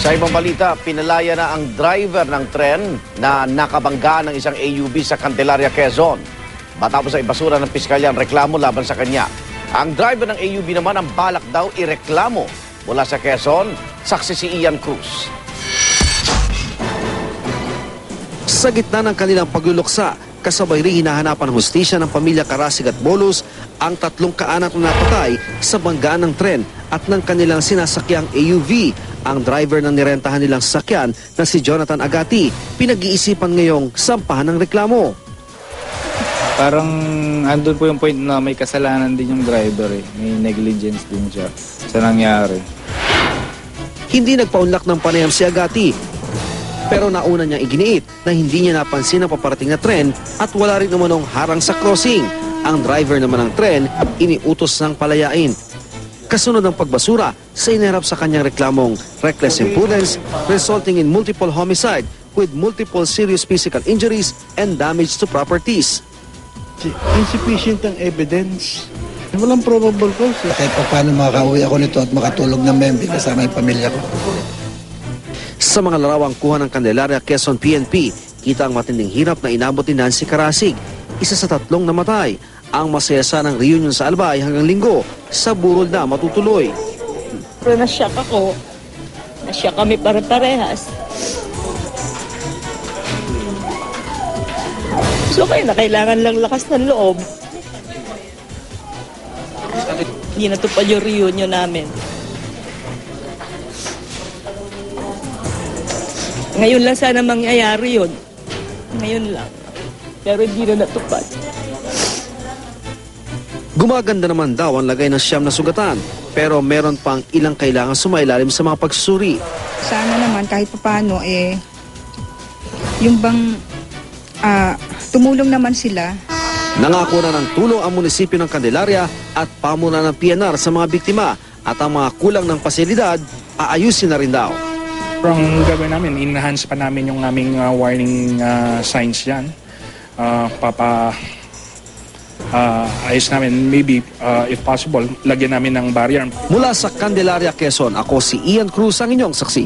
Sa ibang balita, pinalaya na ang driver ng tren na nakabangga ng isang AUV sa Candelaria, Quezon. Matapos ay basura ng piskalya ang reklamo laban sa kanya. Ang driver ng AUV naman ang balak daw ireklamo. Mula sa Quezon, saksi si Ian Cruz. Sa gitna ng kanilang pagluluksa, kasabay rin hinahanapan ng hustisya ng pamilya Karasig at Bolos ang tatlong kaanak na napatay sa banggaan ng tren at ng kanilang sinasakyang AUV. Ang driver ng nirentahan nilang sasakyan na si Jonathan Agati, pinag-iisipan ngayong sampahan ng reklamo. Parang andun po yung point na may kasalanan din yung driver eh. May negligence din siya sa nangyari. Hindi nagpaunlak ng panayam si Agati. Pero nauna niyang iginiit na hindi niya napansin ang paparating na tren at wala rin namanong harang sa crossing. Ang driver naman ng tren, iniutos ng palayain. Kasunod ng pagbasura sa inerap sa kanyang reklamong reckless imprudence resulting in multiple homicide with multiple serious physical injuries and damage to properties. insufficient ang evidence. Walang probable cause. eh. kahit pa paano makakauwi ako nito at makatulog ng membi kasama yung pamilya ko. Sa mga larawang kuha ng Candelaria Quezon PNP, kita ang matinding hirap na inabot ni Nancy Karasig, isa sa tatlong namatay. Ang masaya ng reunion sa Albay hanggang linggo, sa burol na matutuloy. Pero nasyak ako. Nasyak kami pare-parehas. So kaya na kailangan lang lakas ng loob. Hindi natupad yung reunion namin. Ngayon lang sana mangyayari yun. Ngayon lang. Pero hindi na natupad. Gumaganda naman daw ang lagay ng siyam na sugatan, pero meron pang ilang kailangan sumailalim sa mga pagsusuri. sana naman kahit papaano eh yung bang ah, tumulong naman sila Nangako na ng tulong ang munisipyo ng Candelaria at pamuna ng PNR sa mga biktima at ang mga kulang ng pasilidad, aayusin na rin daw. Ang gagawin namin, enhance pa namin yung aming uh, warning uh, signs yan. Uh, papa uh, ayos namin, maybe uh, if possible, lagyan namin ng barrier. Mula sa Candelaria, Quezon, ako si Ian Cruz ang inyong saksi.